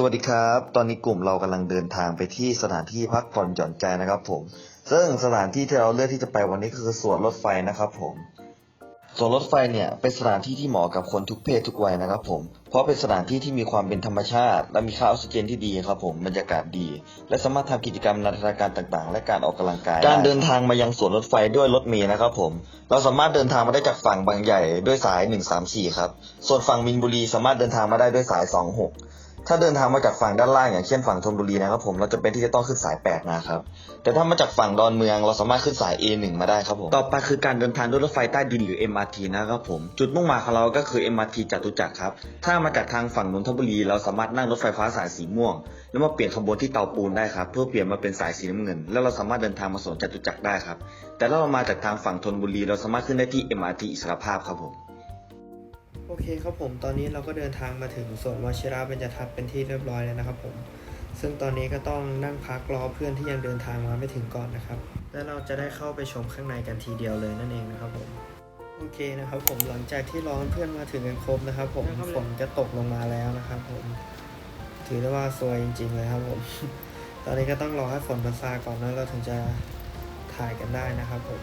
สวัสดีครับ ตอนนี้กลุ่มเรากำลังเดินทางไปที่สถานที่พักผ่อนหย่อนใจนะครับผม ซึ่งสถานที่ที่เราเลือกที่จะไปวันนี้คือสวนรถไฟนะครับผม สวนรถไฟเนี่ยเป็นสถานที่ที่เหมาะกับคนทุกเพศทุกวัยนะครับผม เพราะเป็นสถานที่ที่มีความเป็นธรรมชาติ และมีค่าออกซิเจนที่ดีครับผมบรรยากาศดี และสามารถทำกิจกรรมนันทนาการต่างๆ และการออกกำลังกาย การเดินทางมายังสวนรถไฟด้วยรถเมล์นะครับผม เราสามารถเดินทางมาได้จากฝั่งบางใหญ่ด้วยสาย 134 ครับ ส่วนฝั่งมินบุรีสามารถเดินทางมาได้ด้วยสาย 26 ถ้าเดินทางมาจากฝั่งด้านล่างอย่างเช่นฝั่งธนบุรีนะครับผมเราจะเป็นที่จะต้องขึ้นสาย 8 นะครับ แต่ถ้ามาจากฝั่งดอนเมืองเราสามารถขึ้นสาย A1 มาได้ครับผมต่อไปคือการเดินทางด้วยรถไฟใต้ดินหรือ MRT นะครับผม จุดมุ่งหมายของเราก็คือ MRT จตุจักรครับ ถ้ามาจากทางฝั่งนนทบุรี เราสามารถนั่งรถไฟฟ้าสายสีม่วง แล้วมาเปลี่ยนขบวนที่เตาปูนได้ครับเพื่อเปลี่ยนมาเป็นสายสีน้ำเงิน แล้วเราสามารถเดินทางมาสวนจตุจักรได้ครับแต่ถ้าเรามาจากทางฝั่งธนบุรี เราสามารถขึ้นได้ที่ MRT อิสรภาพครับผม โอเคครับผม ตอนนี้เราก็เดินทางมาถึงสวนวชิระเบญจทัศน์เป็นที่เรียบร้อยแล้วนะครับผม ซึ่งตอนนี้ก็ต้องนั่งพักรอเพื่อนที่ยังเดินทางมาไม่ถึงก่อนนะครับ แล้วเราจะได้เข้าไปชมข้างในกันทีเดียวเลยนั่นเองนะครับผม โอเคนะครับผม หลังจากที่รอเพื่อนมาถึงกันครบนะครับผม ฝนจะตกลงมาแล้วนะครับผม ถือได้ว่าซวยจริง ๆ เลยครับผม ตอนนี้ก็ต้องรอให้ฝนมันซาก่อนแล้วเราถึงจะถ่ายกันได้นะครับผม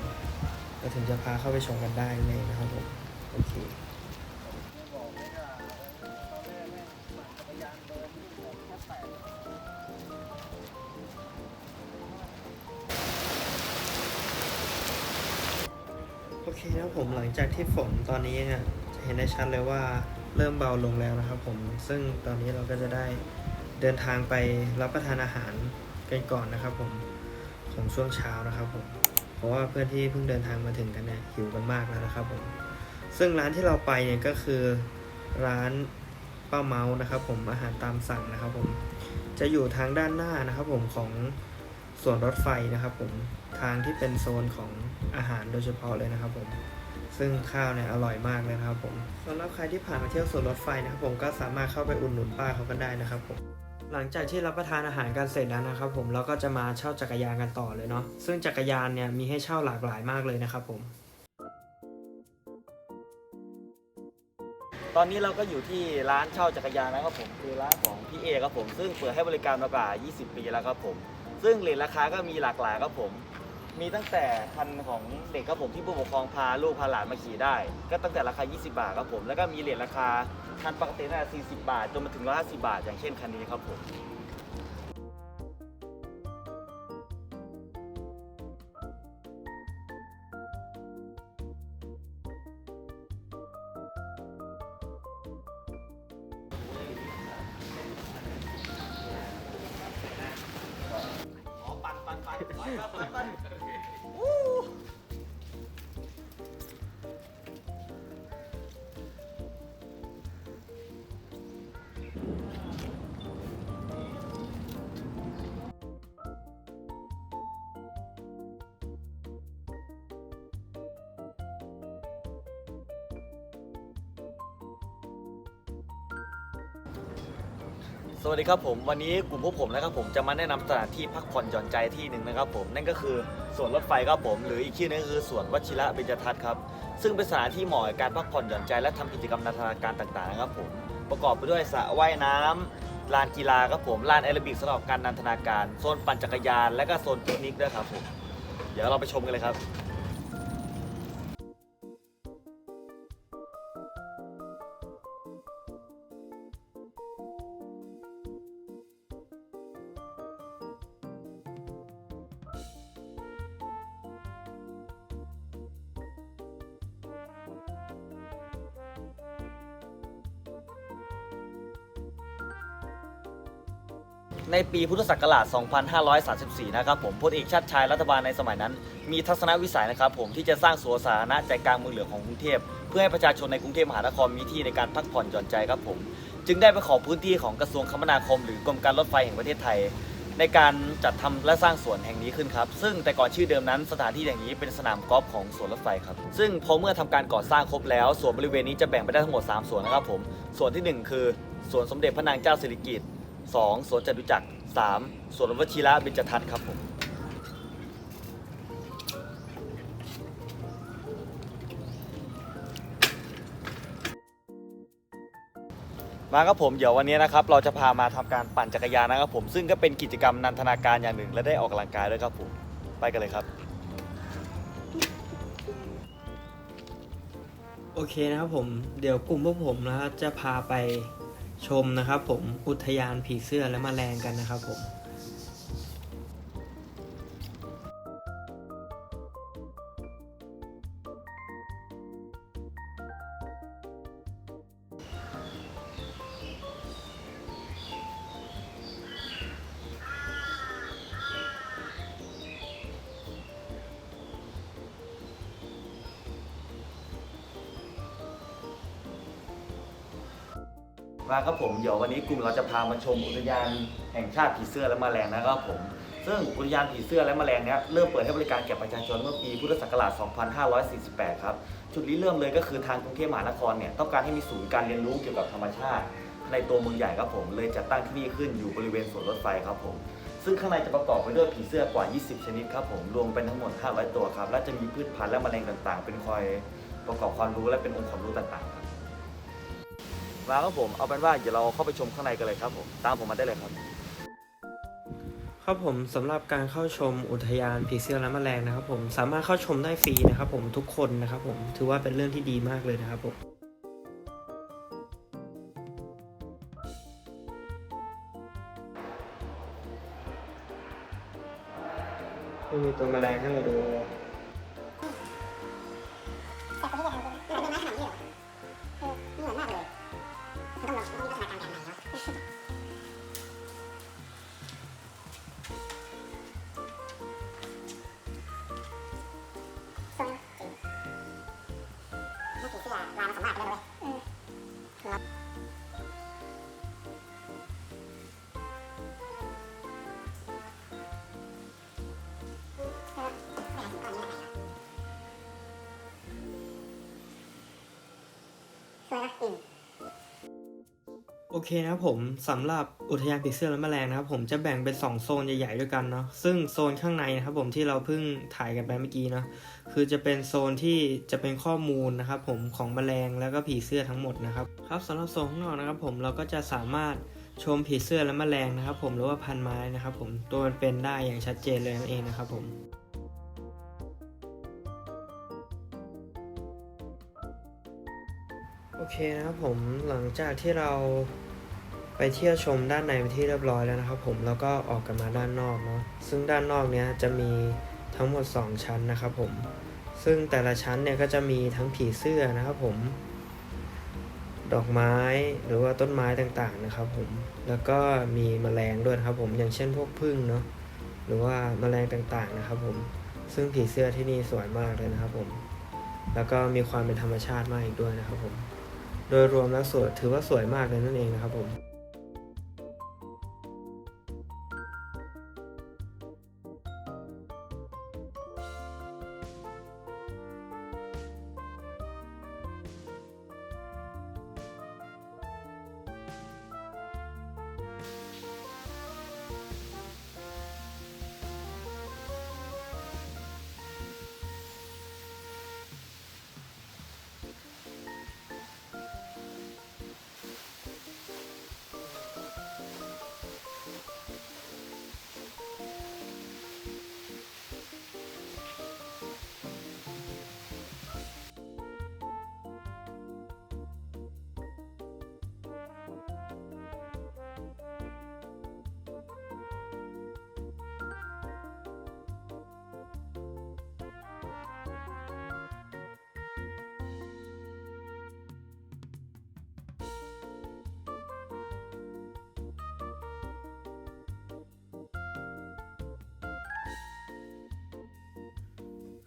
เราถึงจะพาเข้าไปชมกันได้นั่นเองนะครับผม โอเค คนะครับผมหลังจากที่ฝนตอนนี้เนี่ยจะเห็นได้ชัดเลยว่าเริ่มเบาลงแล้วนะครับผมซึ่งตอนนี้เราก็จะได้เดินทางไปรับประทานอาหารกันก่อนนะครับผมของช่วงเช้านะครับผมเพราะว่าเพื่อนที่เพิ่งเดินทางมาถึงกันเนี่ยหิวกันมากแล้วนะครับผมซึ่งร้านที่เราไปเนี่ยก็คือร้านป้าเมานะครับผมอาหารตามสั่งนะครับผมจะอยู่ทางด้านหน้านะครับผมของ ส่วนรถไฟนะครับผมทางที่เป็นโซนของอาหารโดยเฉพาะเลยนะครับผมซึ่งข้าวเนี่ยอร่อยมากเลยนะครับผมสำหรับใครที่ผ่านมาเที่ยวสวนรถไฟนะครับผมก็สามารถเข้าไปอุดหนุนป้าเขากันได้นะครับผมหลังจากที่รับประทานอาหารกันเสร็จแล้วนะครับผมเราก็จะมาเช่าจักรยานกันต่อเลยเนาะซึ่งจักรยานเนี่ยมีให้เช่าหลากหลายมากเลยนะครับผมตอนนี้เราก็อยู่ที่ร้านเช่าจักรยานนะครับผมคือร้านของพี่เอครับผมซึ่งเปิดให้บริการมากว่า 20 ปีแล้วครับผม ซึ่งเรทราคาก็มีหลากหลายครับผม มีตั้งแต่คันของเด็กครับผมที่ผู้ปกครองพาลูกพาหลานมาขี่ได้ ก็ตั้งแต่ราคา 20 บาทครับผม แล้วก็มีเรทราคาคันปกติตั้งแต่40 บาทจนมาถึง150 บาท อย่างเช่นคันนี้ครับผม 아, 빨리 빨리 빨리. สวัสดีครับผมวันนี้กลุ่มพวกผมนะครับผมจะมาแนะนำสถานที่พักผ่อนหย่อนใจที่หนึ่งนะครับผมนั่นก็คือสวนรถไฟครับผม หรืออีกชื่อนึงคือสวนวชิระเบญจทัศน์ครับซึ่งเป็นสถานที่เหมาะกับการพักผ่อนหย่อนใจและทำกิจกรรมนันทนาการต่างๆนะครับผมประกอบไปด้วยสระว่ายน้ำลานกีฬาครับผมลานแอโรบิกสำหรับการนันทนาการโซนปั่นจักรยาน และก็โซนปิกนิกด้วยครับผมเดี๋ยวเราไปชมกันเลยครับ ในปีพุทธศักราช 2534 นะครับผมพลเอกชาติชายรัฐบาลในสมัยนั้น มีทัศนวิสัยนะครับผมที่จะสร้างสวนสาธารณะใจกลางเมืองหลวงของกรุงเทพ เพื่อให้ประชาชนในกรุงเทพมหานครมีที่ในการพักผ่อนหย่อนใจครับผม จึงได้ไปขอพื้นที่ของกระทรวงคมนาคม หรือกรมการรถไฟแห่งประเทศไทย ในการจัดทำและสร้างสวนแห่งนี้ขึ้นครับ ซึ่งแต่ก่อนชื่อเดิมนั้นสถานที่แห่งนี้เป็นสนามกอล์ฟของสวนรถไฟครับ ซึ่งพอเมื่อทำการก่อสร้างครบแล้วสวนบริเวณนี้จะแบ่งไปได้ทั้งหมด 3ส่วนนะครับผมส่วนทีหนึ่1 คือสวนสมเด็จพระนางเจ้าสิริกิติ์ 2. สวนจตุจักร 3. สวนวชิระเบญจทัศน์ครับผมมาครับผมเดี๋ยววันนี้นะครับเราจะพามาทำการปั่นจักรยานนะครับผมซึ่งก็เป็นกิจกรรมนันทนาการอย่างหนึ่ง และได้ออกกำลังกายด้วยครับผมไปกันเลยครับ โอเคนะครับผมเดี๋ยวกลุ่มพวกผมนะครับจะพาไป ชมนะครับผมอุทยานผีเสื้อและแมลงกันนะครับผมาครับผมเดี๋ยววันนี้กลุ่มเราจะพามาชมอุทยานแห่งชาติผีเสื้อและแมลงนะครับผม ซึ่งอุทยานผีเสื้อและแมลงเนี้ยเริ่มเปิดให้บริการแก่ประชาชนเมื่อปีพุทธศักราช 2548 ครับ จุดริเริ่มเลยก็คือทางกรุงเทพมหานครเนี่ยต้องการให้มีศูนย์การเรียนรู้เกี่ยวกับธรรมชาติ ในตัวเมืองใหญ่ครับผมเลยจัดตั้งที่นี่ขึ้นอยู่บริเวณสวนรถไฟครับผม ซึ่งข้างในจะประกอบไปด้วยผีเสื้อกว่า 20 ชนิดครับผมรวมเป็นทั้งหมด 500 ตัวครับและจะมีพืชพันธุ์และแมลงต่างๆ เป็นคอยประกอบความรู้และเป็นองค์ความรู้ต่างๆครับ มาครับผมเอาเป็นว่าเดี๋ยวเราเข้าไปชมข้างในกันเลยครับผมตามผมมาได้เลยครับ ครับผมสำหรับการเข้าชมอุทยานผีเสื้อและแมลงนะครับผมสามารถเข้าชมได้ฟรีนะครับผมทุกคนนะครับผมถือว่าเป็นเรื่องที่ดีมากเลยนะครับผมมีตัวแมลงให้เราดู อลายมาสมมาตรกันเลยเว้ยเออครับเออไม่หาถึงก้อนนี้มาไหนครับสวยนะจริง โอเคนะครับผมสำหรับอุทยานผีเสื้อและแมลงนะครับผมจะแบ่งเป็น 2 โซนใหญ่ๆด้วยกันเนาะซึ่งโซนข้างในนะครับผมที่เราเพิ่งถ่ายกันไปเมื่อกี้เนาะคือจะเป็นโซนที่จะเป็นข้อมูลนะครับผมของแมลงแล้วก็ผีเสื้อทั้งหมดนะครับครับสำหรับโซนข้างนอกนะครับผมเราก็จะสามารถชมผีเสื้อและแมลงนะครับผมหรือว่าพันไม้นะครับผมตัวมันเป็นได้อย่างชัดเจนเลยนั่นเองนะครับผมโอเคนะครับผมหลังจากที่เรา ไปเที่ยวชมด้านในเป็นที่เรียบร้อยแล้วนะครับผมแล้วก็ออกกันมาด้านนอกเนาะซึ่งด้านนอกเนี้ยจะมีทั้งหมด 2 ชั้นนะครับผม ซึ่งแต่ละชั้นเนี่ยก็จะมีทั้งผีเสื้อนะครับผม ดอกไม้หรือว่าต้นไม้ต่างๆนะครับผม แล้วก็มีแมลงด้วยครับผม อย่างเช่นพวกผึ้งเนาะ หรือว่าแมลงต่างๆนะครับผม ซึ่งผีเสื้อที่นี่สวยมากเลยนะครับผม แล้วก็มีความเป็นธรรมชาติมากอีกด้วยนะครับผม โดยรวมแล้วสวยถือว่าสวยมากเลยนั่นเองนะครับผม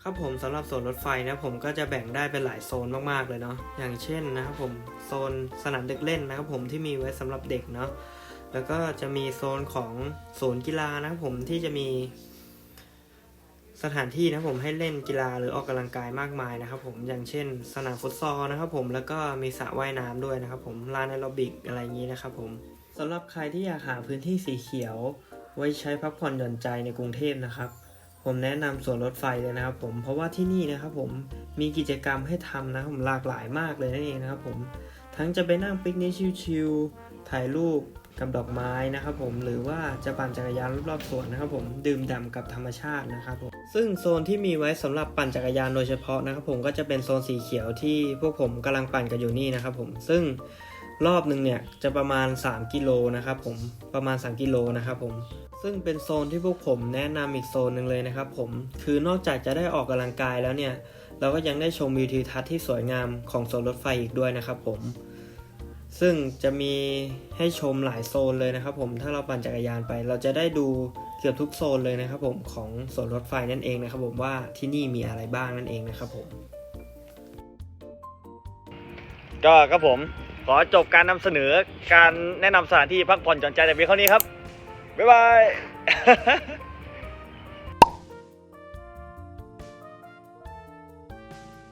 ครับผมสำหรับโซนรถไฟนะผมก็จะแบ่งได้เป็นหลายโซนมากๆเลยเนาะอย่างเช่นนะครับผมโซนสนามเด็กเล่นนะครับผมที่มีไว้สำหรับเด็กเนาะแล้วก็จะมีโซนของศูนย์กีฬานะครับผมที่จะมีสถานที่นะครับผมให้เล่นกีฬาหรือออกกำลังกายมากมายนะครับผมอย่างเช่น สนามฟุตซอลนะครับผมแล้วก็มีสระว่ายน้ำด้วยนะครับผมลานแอโรบิกอะไรอย่างนี้นะครับผมสำหรับใครที่อยากหาพื้นที่สีเขียว ไว้ใช้พักผ่อนหย่อนใจในกรุงเทพนะครับ ผมแนะนำสวนรถไฟเลยนะครับผมเพราะว่าที่นี่นะครับผมมีกิจกรรมให้ทำนะผมหลากหลายมากเลยนั่นเองนะครับผมทั้งจะไปนั่งปิกนิกชิลๆถ่ายรูปกับดอกไม้นะครับผมหรือว่าจะปั่นจักรยานรอบๆสวนนะครับผมดื่มด่ำกับธรรมชาตินะครับผมซึ่งโซนที่มีไว้สำหรับปั่นจักรยานโดยเฉพาะนะครับผมก็จะเป็นโซนสีเขียวที่พวกผมกำลังปั่นกันอยู่นี่นะครับผมซึ่งรอบหนึ่งเนี่ยจะประมาณ 3 กิโลนะครับผมประมาณ 3 กิโลนะครับผม ซึ่งเป็นโซนที่พวกผมแนะนำอีกโซนหนึ่งเลยนะครับผม คือนอกจากจะได้ออกกำลังกายแล้วเนี่ย เราก็ยังได้ชมวิวทิวทัศน์ที่สวยงามของสวนรถไฟอีกด้วยนะครับผม ซึ่งจะมีให้ชมหลายโซนเลยนะครับผม ถ้าเราปั่นจักรยานไป เราจะได้ดูเกือบทุกโซนเลยนะครับผมของสวนรถไฟนั่นเองนะครับผมว่าที่นี่มีอะไรบ้างนั่นเองนะครับผม ก็ครับผมขอจบการนำเสนอการแนะนำสถานที่พักผ่อนหย่อนใจแต่เพียงเท่านี้ครับ บ๊ายบาย